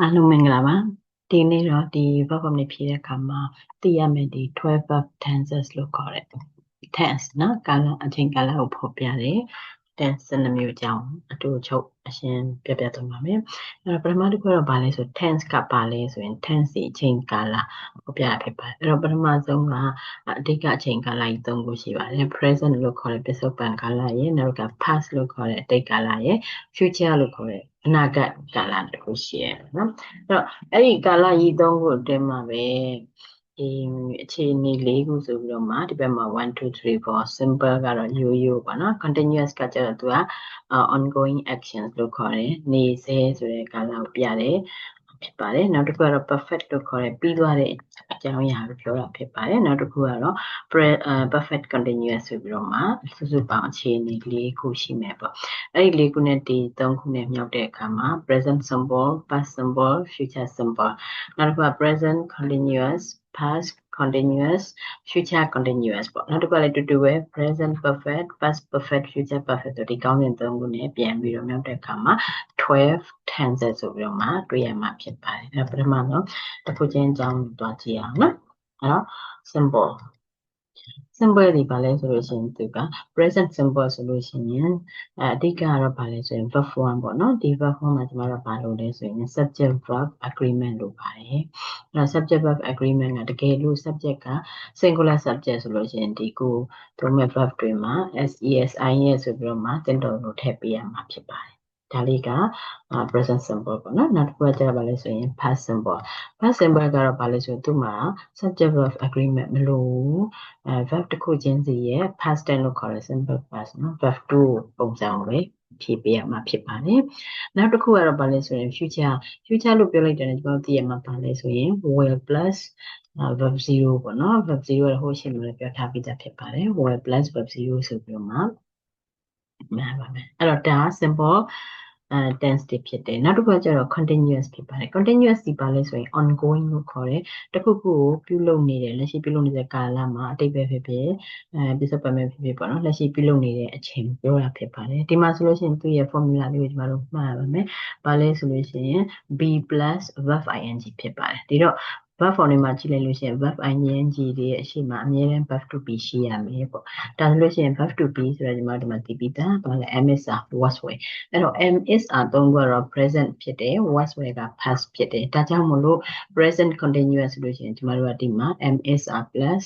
အားလုံးမင်္ဂလာပါဒီနေ့တော့ဒီ verb form တွေဖြည့်တဲ့အခါမှာသိရမယ့်ဒီ12 verb tenses လို့ခေါ်တဲ့ tense နော်ကာလအချိန်ကာလကိုဖော်ပြတယ် tense 12မျိုးအကြောင်းအတူချုပ်အရှင်းပြပြသွားပါမယ်အဲ့တော့ပထမတစ်ခုတော့ဗာလဲဆို tense ကပါလဲဆိုရင် tense ဒီအချိန်ကာလဖော်ပြတာဖြစ်ပါတယ်အဲ့တော့ပထမဆုံးကအဓိကအချိန်ကာလကြီး၃ခုရှိပါတယ် present လို့ခေါ်တဲ့ပစ္စုပန်ကာလရဲ့နောက်က past လို့ခေါ်တဲ့အတိတ်ကာလရဲ့ future လို့ခေါ်တဲ့အနာဂတ်ကာလတစ်ခုရှိရပါနော်အဲ့တော့အဲ့ဒီကာလကြီးသုံးခုအတွင်းမှာပဲ ဒီအခြေအနေ၄ခုဆိုပြီးတော့မှဒီဘက်မှာ1 2 3 4 simple ကတော့ရိုးရိုးပါနော် continuous ကကျတော့သူက ongoing actions လို့ခေါ်တယ်နေစေဆိုတဲ့ကာလကိုပြတယ်ဖြစ်ပါတယ်နောက်တစ်ခုကတော့ perfect လို့ခေါ်တဲ့ပြီးသွားတဲ့အ ကြောင်းအရာကိုပြောတာဖြစ်ပါတယ်နောက်တစ်ခုကတော့ perfect continuous ဆိုပြီးတော့မှစုစုပေါင်းအခြေအနေ၄ခုရှိမယ်ပေါ့အဲ့ဒီ၄ခုနဲ့ဒီ၃ခုနဲ့မြောက်တဲ့အခါမှာ present simple past simple future simple နောက်တစ်ခုက present continuous past continuous future continuous ပေါ့နောက်တစ်ခုလည်းတူတူပဲ present perfect past perfect future perfect ဆိုဒီကောင်းတဲ့သုံးခုနဲ့ပြန်ပြီးတော့မြောက်တဲ့အခါမှာ12 tenses ဆိုပြီးတော့မှတွေ့ရမှာဖြစ်ပါတယ်အဲပထမဆုံးတစ်ခုချင်းအကြောင်းတွားကြည့်အောင်နော်အဲ့တော့ simple symbol တွေပါလဲဆိုလို့ရှိရင်သူက present symbol ဆိုလို့ရှိရင်အဲအဓိကကတော့ပါလဲဆိုရင် verb form ပေါ့နော်ဒီ verb form မှာကျွန်တော်တို့ပါလို့လဲဆိုရင် subject verb agreement လို့ပါတယ်အဲ subject verb agreement ကတကယ်လို့ subject က singular subject ဆိုလို့ရှိရင်ဒီကိုသုံးမဲ့ verb တွေမှာ ses is ဆိုပြီးတော့မှတင်တော်လို့ထည့်ပေးရမှာဖြစ်ပါတယ် ဒါလေးက present simple ပေါ့နော်နောက်တစ်ခုကကျတော့ဗာလဲဆိုရင် past simple past simple ကတော့ဗာလဲဆိုရင်သူ့မှာ subject verb agreement မလို့အဲ verb တစ်ခုချင်းစီရဲ့ past tense လို့ခေါ်တဲ့ simple past နော် verb 2ပုံစံကိုပဲဖြည့်ပေးရမှာဖြစ်ပါတယ်နောက်တစ်ခုကတော့ဗာလဲဆိုရင် future future လို့ပြောလိုက်တယ်ကျွန်တော်သိရမှာဗာလဲဆိုရင် will plus verb 0ပေါ့နော် verb 0ရဟိုရှင်းလို့ပြောထားပြီးသားဖြစ်ပါတယ် will plus verb 0ဆိုပြီးတော့မှမှန်ပါမယ်အဲ့တော့ဒါ simple အဲ tense တွေဖြစ်တယ်နောက်တစ်ခုကကျတော့ continuous ဖြစ်ပါတယ် continuous ဒီပါလဲဆိုရင် ongoing လို့ခေါ်တယ်တခုခုကိုပြုလုပ်နေတယ်လက်ရှိပြုလုပ်နေတဲ့ကာလမှာအတိတ်ပဲဖြစ်ဖြစ်အဲပြစ္ဆုတ်ပံမဲ့ဖြစ်ဖြစ်ပေါ့နော်လက်ရှိပြုလုပ်နေတဲ့အချိန်ပြောတာဖြစ်ပါတယ်ဒီမှာဆိုလို့ရှိရင်သူ့ရဲ့ formula လေးကိုကျွန်တော်တို့မှားရပါမယ်ပါလဲဆိုလို့ရှိရင် b verb ing ဖြစ်ပါတယ်ဒီတော့ verb form တွေမှာကြည့်လိုက်လို့ရှိရင် verb ing တွေရဲ့အရှိမအမြဲတမ်း verb to be ရှိရမယ်ပေါ့ဒါဆိုလို့ရှိရင် verb to be ဆိုတော့ဒီမှာဒီမှာသိပြီးသားဘာလဲ am is are was were အဲ့တော့ am is are သုံးခုကတော့ present ဖြစ်တယ် was were က past ဖြစ်တယ်ဒါကြောင့်မလို့ present continuous ဆိုလို့ရှိရင်ဒီမှာတို့ကဒီမှာ am is are plus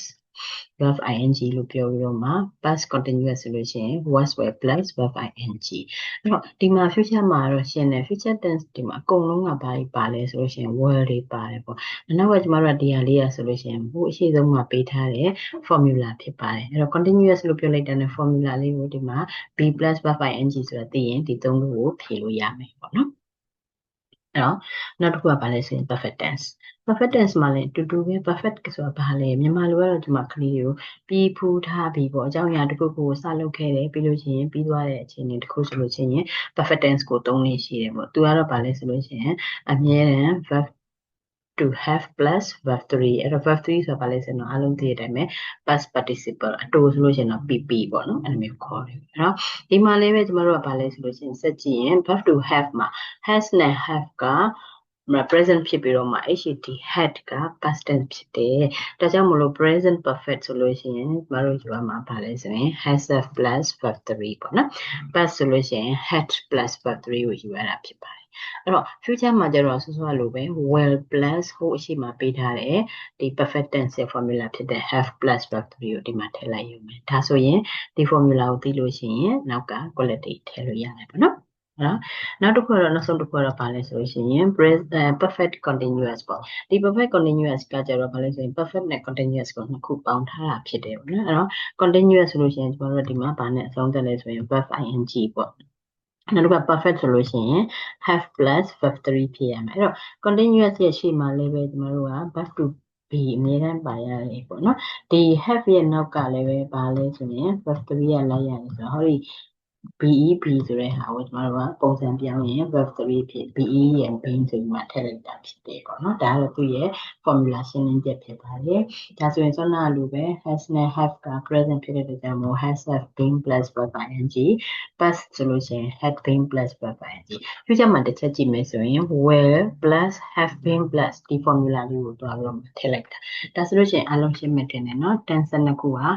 verb ing လို့ပြောပြီးတော့မှ past continuous ဆိုလို့ရှိရင် was were plus verb ing အဲ့တော့ဒီမှာ future မှာတော့ရှင်းတယ် future tense ဒီမှာအကုန်လုံးကဘာတွေပါလဲဆိုလို့ရှိရင် were တွေပါတယ်ပေါ့နောက်ကကျမတို့ကဒီဟာလေးရဆိုလို့ရှိရင်ဟိုအရှိဆုံးမှာပေးထားတဲ့ formula ဖြစ်ပါတယ်အဲ့တော့ continuous လို့ပြောလိုက်တဲ့ formula လေးကိုဒီမှာ b plus verb ing ဆိုတာသိရင်ဒီသုံးခုကိုဖြေလို့ရမယ်ပေါ့နော် အဲ့တော့နောက်တစ်ခုကဘာလဲဆိုရင် perfect tense perfect tense မှာလည်းတူတူပဲ perfect ဆိုတာဘာလဲမြန်မာလိုကတော့ဒီမှာကလေးကိုပြီးဖူးထားပြီးပေါ့အကြောင်းအရာတစ်ခုကိုစလုပ်ခဲ့တယ်ပြီးလို့ရှိရင်ပြီးသွားတဲ့အခြေအနေတစ်ခုဆိုလို့ရှိရင် perfect tense ကိုသုံးလေးရှိတယ်ပေါ့သူကတော့ဘာလဲဆိုလို့ရှိရင်အမြဲတမ်း verb to have plus verb 3အဲ့တော့ verb 3ဆိုတာဘာလဲဆိုတော့အားလုံးသိတဲ့အတိုင်းပဲ past participle အတူဆိုလို့ရှိရင်တော့ pp ပေါ့နော်အဲ့လိုမျိုးခေါ်တယ်အဲ့တော့ဒီမှာလည်းပဲကျမတို့ကဘာလဲဆိုလို့ရှိရင်စက်ကြည့်ရင် verb to have မှာ has နဲ့ have က present ဖြစ်ပြီးတော့မှ had had က past tense ဖြစ်တယ်။ဒါကြောင့်မလို့ present perfect ဆိုလို့ရှိရင်ကျမတို့ယူရမှာပါလဲဆိုရင် has have plus verb 3ပေါ့နော်။ past ဆိုလို့ရှိရင် had plus verb 3ကိုယူရတာဖြစ်ပါတယ်။ ်။ အဲ့တော့ future မှာကျတော့ဆောစောလိုပဲ will plus ဟိုအရှိမပေးထားတဲ့ဒီ perfect tense ရဲ့ formula ဖြစ်တဲ့ have plus verb 3ကိုဒီမှာထည့်လိုက်ရုံပဲ။ဒါဆိုရင်ဒီ formula ကိုသိလို့ရှိရင်နောက်က quality ထည့်လို့ရတယ်ပေါ့နော်။နော်နောက်တစ်ခုကတော့နောက်ဆုံးတစ်ခုကတော့ဘာလဲဆိုလို့ရှိရင် perfect continuous ပေါ့ဒီ perfect continuous ကကြတော့ဘာလဲဆိုရင် perfect နဲ့ continuous ကိုနှစ်ခုပေါင်းထားတာဖြစ်တယ်ပေါ့နော်အဲ့တော့ continuous ဆိုလို့ရှိရင်ကျွန်တော်တို့ဒီမှာဘာနဲ့အဆုံးသတ်လဲဆိုရင် verb ing ပေါ့ နောက်တစ်ခု perfect ဆိုလို့ရှိရင် have plus verb 3ဖြစ်ရမယ်အဲ့တော့ continuous ရဲ့ရှေ့မှာလည်းပဲကျွန်တော်တို့က verb to be အမြဲတမ်းပါရတယ်ပေါ့နော်ဒီ have ရဲ့နောက်ကလည်းပဲပါလဲဆိုရင် verb 3ရလိုက်ရတယ်ဆိုတော့ဟောဒီ BEB ဆိုတဲ့ဟာကိုကျမတို့ကပုံစံပြောင်းရင် verb 3ဖြစ် BE ရဲ့ being ဆိုပြီးမှထည့်လိုက်တာဖြစ်တယ်ပေါ့နော်ဒါကတော့သူ့ရဲ့ formula ရှင်းလင်းချက်ဖြစ်ပါတယ်ဒါဆိုရင်စောနလိုပဲ has နဲ့ have က present ဖြစ်တဲ့အတွက်ကြောင့်မို့ has have been plus verb ing past ဆိုလို့ရှိရင် had been plus verb ing future မှာတစ်ချက်ကြည့်မယ်ဆိုရင် will plus have been plus ဒီ formula လေးကိုတွားပြီးတော့ထည့်လိုက်တာဒါဆိုလို့ရှိရင်အလုံးရှင်းမှတင်တယ်နော် tense နှစ်ခုဟာ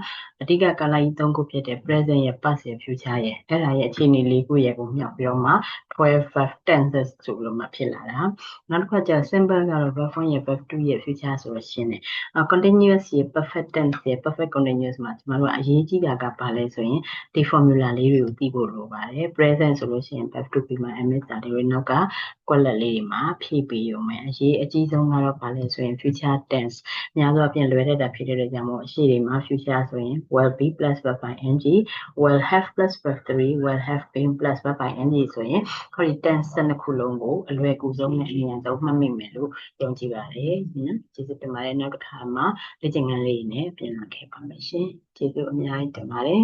အဓိကကာလကြီးသုံးခုဖြစ်တဲ့ present ရဲ့ past ရဲ့ future ရဲ့အဲ့ဒါရဲ့အခြေအနေလေးခုရဲ့ကိုမြောက်ပြီးတော့မှ12 verb tenses ဆိုလို့မှဖြစ်လာတာနောက်တစ်ခါကျ simple ကတော့ verb 1ရဲ့ verb 2ရဲ့ future ဆိုလို့ရှင်းတယ် continuous ရဲ့ perfect tense ရဲ့ perfect continuous မှာကျမတို့ကအရေးကြီးတာကဘာလဲဆိုရင်ဒီ formula လေးတွေကိုသိဖို့လိုပါတယ် present ဆိုလို့ရှိရင် verb 2ပြီးမှ ms တာတွေနောက်ကကွက်လက်လေးတွေမှာဖြည့်ပေးရုံပဲအရေးအကြီးဆုံးကတော့ဘာလဲဆိုရင် future tense များသောအားဖြင့်လွယ်တတ်တာဖြစ်တဲ့အတွက်ကြောင့်မို့အရှိတွေမှာ future ဆိုရင် will be plus verb by ing will have plus verb 3 will have been plus verb by ing ဆိုရင်ခေါဒီ tense နှစ်ခုလုံးကိုအလွယ်ကူဆုံးနဲ့အမြန်ဆုံးမှတ်မိမယ်လို့ယုံကြည်ပါတယ်နော်ကျေးဇူးတင်ပါတယ်နောက်တစ်ခါမှာလေ့ကျင့်ခန်းလေးနဲ့ပြန်လာခဲ့ပါမယ်ရှင်ကျေးဇူးအများကြီးတင်ပါတယ်